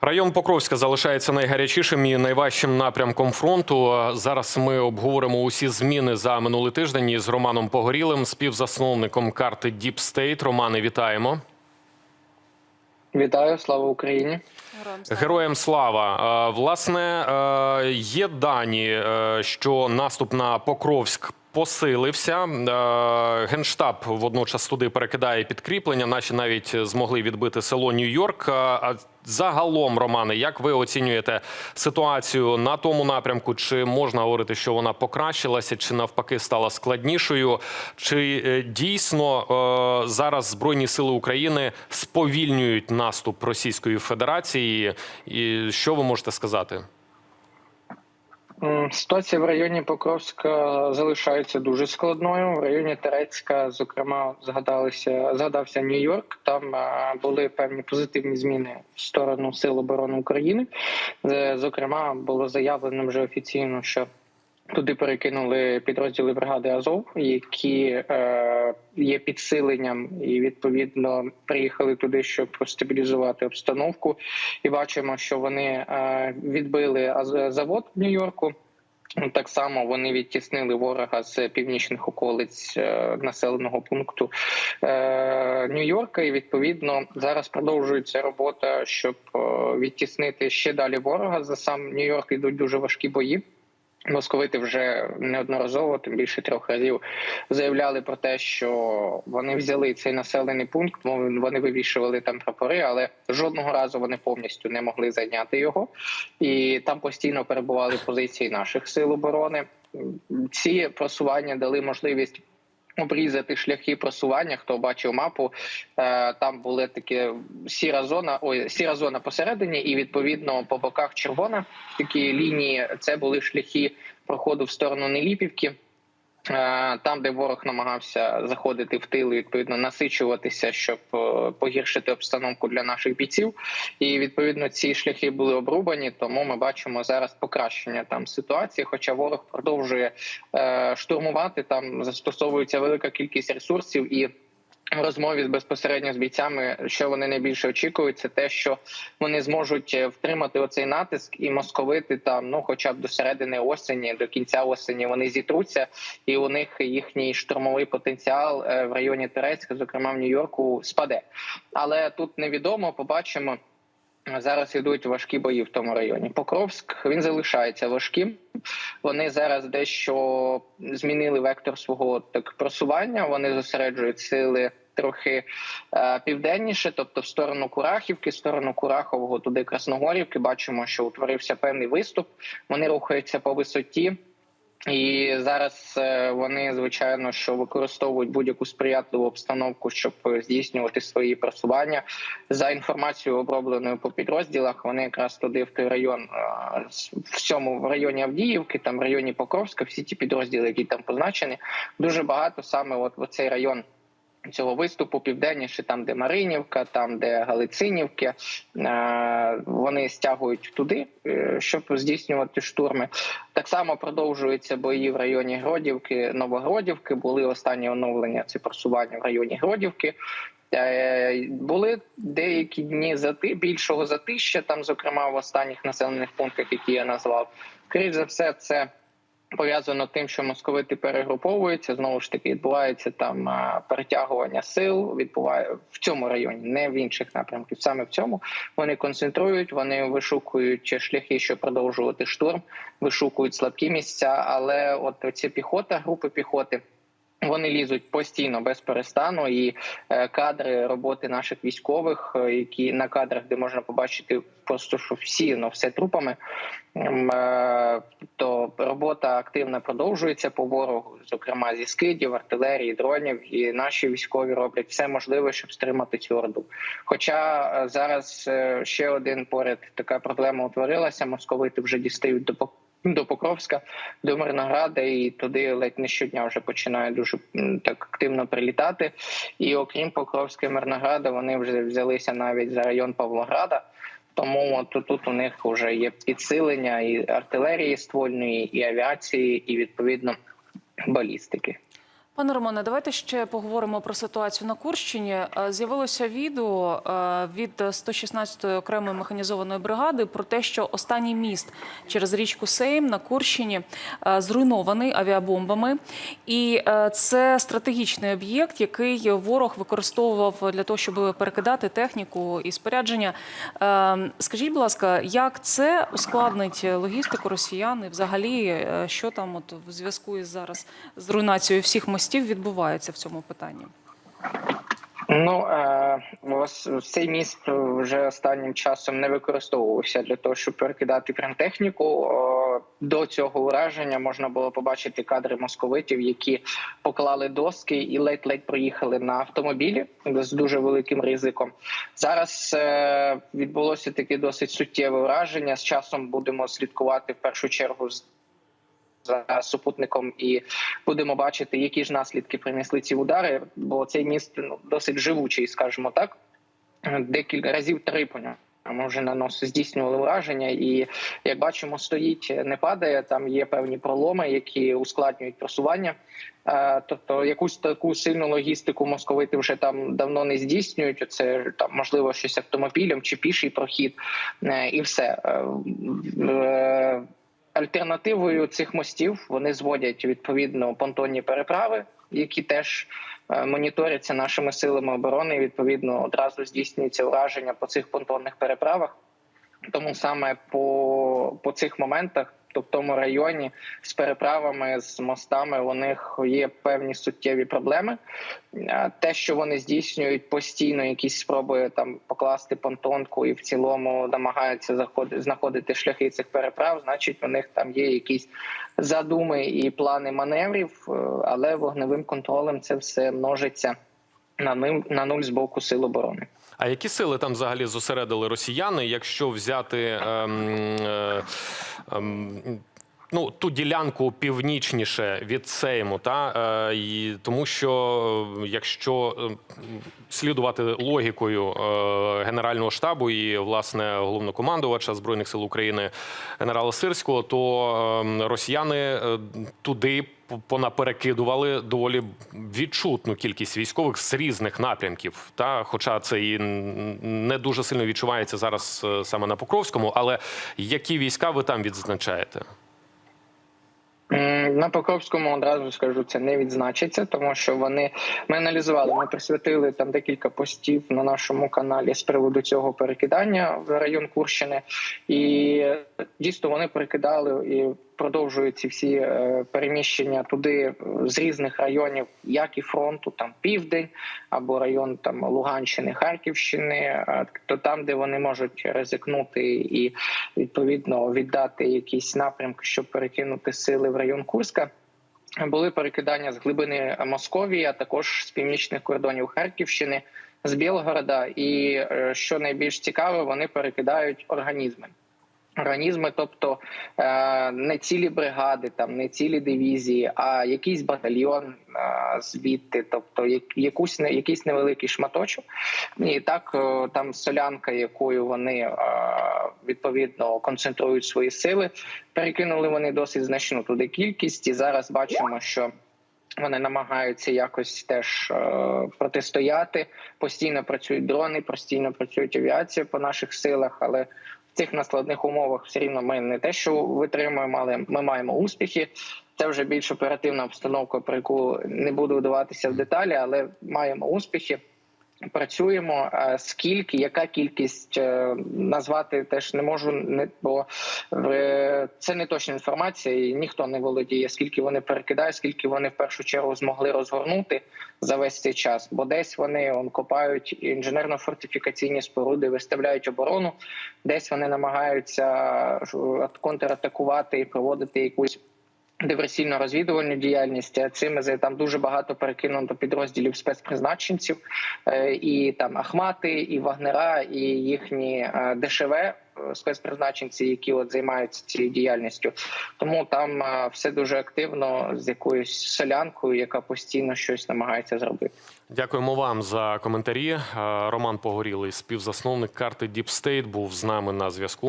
Район Покровська залишається найгарячішим і найважчим напрямком фронту. Зараз ми обговоримо усі зміни за минулий тиждень із Романом Погорілим, співзасновником карти Deep State. Романе, вітаємо. Вітаю, слава Україні. Героям слава. Власне, є дані, що наступ на Покровськ. Посилився генштаб водночас туди перекидає підкріплення. Наші навіть змогли відбити село Нью-Йорк. А загалом, Романе, як ви оцінюєте ситуацію на тому напрямку? Чи можна говорити, що вона покращилася, чи навпаки стала складнішою? Чи е, дійсно е, зараз збройні сили України сповільнюють наступ Російської Федерації? І що ви можете сказати? Ситуація в районі Покровська залишається дуже складною. В районі Терецька, зокрема, згадалися згадався Нью-Йорк. Там е, були певні позитивні зміни в сторону Сил оборони України. Е, Зокрема, було заявлено вже офіційно, що туди перекинули підрозділи бригади Азов, які е, є підсиленням, і відповідно приїхали туди, щоб стабілізувати обстановку. І бачимо, що вони е, відбили завод в Нью-Йорку. Так само вони відтіснили ворога з північних околиць е, населеного пункту е, Нью-Йорка. І відповідно зараз продовжується робота, щоб е, відтіснити ще далі ворога. За сам Нью-Йорк йдуть дуже важкі бої. Московити вже неодноразово, тим більше трьох разів, заявляли про те, що вони взяли цей населений пункт. Вони вивішували там прапори, але жодного разу вони повністю не могли зайняти його. І там постійно перебували позиції наших сил оборони. Ці просування дали можливість. Обрізати шляхи просування. Хто бачив мапу, е, там були такі сіра зона, ой, сіра зона посередині, і відповідно по боках червона такі лінії. Це були шляхи проходу в сторону Неліпівки. Е, Там, де ворог намагався заходити в тил, відповідно насичуватися, щоб е, погіршити обстановку для наших бійців, і відповідно ці шляхи були обрубані. Тому ми бачимо зараз покращення там ситуації. Хоча ворог продовжує е, штурмувати, там застосовується велика кількість ресурсів і. Розмові безпосередньо з бійцями, що вони найбільше очікують, це те, що вони зможуть е, втримати оцей натиск і московити там, ну хоча б до середини осені, до кінця осені вони зітруться, і у них їхній штурмовий потенціал е, в районі Терецька, зокрема в Нью-Йорку, спаде. Але тут невідомо, побачимо. Зараз ідуть важкі бої в тому районі. Покровськ він залишається важким. Вони зараз дещо змінили вектор свого так просування. Вони зосереджують сили трохи е, південніше, тобто в сторону Курахівки, в сторону Курахового, туди Красногорівки. Бачимо, що утворився певний виступ. Вони рухаються по висоті. І зараз е, вони звичайно що використовують будь-яку сприятливу обстановку, щоб е, здійснювати свої просування. За інформацією обробленою по підрозділах, вони якраз туди в той район е, в цьому в районі Авдіївки, там в районі Покровська, всі ті підрозділи, які там позначені, дуже багато саме от в цей район. Цього виступу південніше, там де Маринівка, там де Галицинівки, е, вони стягують туди, е, щоб здійснювати штурми. Так само продовжуються бої в районі Гродівки, Новогродівки. Були останні оновлення це просування в районі Гродівки. Е, Були деякі дні зати більшого затища, там, зокрема, в останніх населених пунктах, які я назвав. Скоріше за все, це пов'язано тим, що московити перегруповуються. Знову ж таки, відбувається там перетягування сил. Відбуває в цьому районі, не в інших напрямках. Саме в цьому вони концентрують, вони вишукують шляхи, щоб продовжувати штурм, вишукують слабкі місця. Але от ці піхота, групи піхоти. Вони лізуть постійно без перестану, і е, кадри роботи наших військових, е, які на кадрах, де можна побачити просто що всі ну, все трупами. е, То робота активно продовжується по ворогу, зокрема зі скидів, артилерії, дронів. І наші військові роблять все можливе, щоб стримати цю орду. Хоча зараз ще один поряд така проблема утворилася. Московити вже дістають до до Покровська, до Мирнограда, і туди ледь не щодня вже починає дуже так активно прилітати. І окрім Покровська і Мирнограда, вони вже взялися навіть за район Павлограда. Тому от тут у них вже є підсилення і артилерії ствольної, і авіації, і відповідно балістики. Пане Романе, давайте ще поговоримо про ситуацію на Курщині. Е, З'явилося відео е, від 116-ї окремої механізованої бригади про те, що останній міст через річку Сейм на Курщині е, зруйнований авіабомбами, і це стратегічний об'єкт, який ворог використовував для того, щоб перекидати техніку і спорядження. Скажіть, будь ласка, як це ускладнить логістику росіян і взагалі, що там от в зв'язку із зараз з руйнацією всіх мостів відбувається в цьому питанні? Ну е, цей міст вже останнім часом не використовувався для того, щоб перекидати прям техніку. Е, До цього ураження можна було побачити кадри московитів, які поклали доски і ледь-ледь проїхали на автомобілі з дуже великим ризиком. Зараз е, відбулося таке досить суттєве ураження. З часом будемо слідкувати в першу чергу за супутником і будемо бачити, які ж наслідки принесли ці удари. Бо цей міст ну, досить живучий, скажімо так. Декілька разів три по ньому. Ми вже нанос здійснювали ураження, і як бачимо, стоїть, не падає. Там є певні проломи, які ускладнюють просування. Е, Тобто, якусь таку сильну логістику московити вже там давно не здійснюють. Це там можливо щось автомобілем чи піший прохід, Е, і все. Альтернативою цих мостів вони зводять відповідно понтонні переправи, які теж е, моніторяться нашими силами оборони. і, Відповідно, одразу здійснюється ураження по цих понтонних переправах. Тому саме по, по цих моментах, в тому районі з переправами з мостами, у них є певні суттєві проблеми. Те, що вони здійснюють постійно, якісь спроби там покласти понтонку і в цілому намагаються заходити знаходити шляхи цих переправ, значить, у них там є якісь задуми і плани маневрів, е, але вогневим контролем це все множиться на ним на нуль з боку сил оборони. А які сили там взагалі зосередили росіяни, якщо взяти ем, е, ем, ну, ту ділянку північніше від Сейму, та е, і, тому що е, якщо е, слідувати логікою Генерального штабу і власне головнокомандувача збройних сил України генерала Сирського, то росіяни туди понаперекидували доволі відчутну кількість військових з різних напрямків. Та, хоча це і не дуже сильно відчувається зараз саме на Покровському, але які війська ви там відзначаєте? На Покровському одразу скажу, це не відзначиться, тому що вони ми аналізували. Ми присвятили там декілька постів на нашому каналі з приводу цього перекидання в район Курщини, і дійсно вони перекидали і продовжують ці всі е, переміщення туди е, з різних районів, як і фронту, там південь або район там Луганщини, Харківщини, е, то там, де вони можуть ризикнути і відповідно віддати якісь напрямки, щоб перекинути сили в район Курська. Були перекидання з глибини Московії, а також з північних кордонів Харківщини, з Білгорода. І що найбільш цікаве, вони перекидають організми. Організми, тобто е, не цілі бригади, там не цілі дивізії, а якийсь батальйон е, звідти, тобто якусь якийсь невеликий шматочок. І так е, там солянка, якою вони відповідно концентрують свої сили, перекинули вони досить значну туди кількість, і зараз бачимо, що. Вони намагаються якось теж протистояти. Постійно працюють дрони, постійно працюють авіація по наших силах, але цих наскладних умовах все рівно ми не те, що витримуємо, але ми маємо успіхи. Це вже більш оперативна обстановка, про яку не буду вдаватися в деталі, але маємо успіхи. Працюємо Е, скільки, яка кількість е, назвати теж не можу, не бо е, це не точна інформація, і ніхто не володіє, скільки вони перекидають, скільки вони в першу чергу змогли розгорнути за весь цей час. Бо десь вони он, копають інженерно-фортифікаційні споруди, виставляють оборону, десь вони намагаються контратакувати і проводити якусь диверсійно-розвідувальну діяльність. За- там дуже багато перекинуто підрозділів спецпризначенців, е, і там Ахмати, і Вагнера, і їхні е, ДШВ е, спецпризначенці, які от займаються цією діяльністю. Тому там все дуже активно з якоюсь солянкою, яка постійно щось намагається зробити. Дякуємо вам за коментарі. Роман Погорілий, співзасновник карти Deep State, був з нами на зв'язку.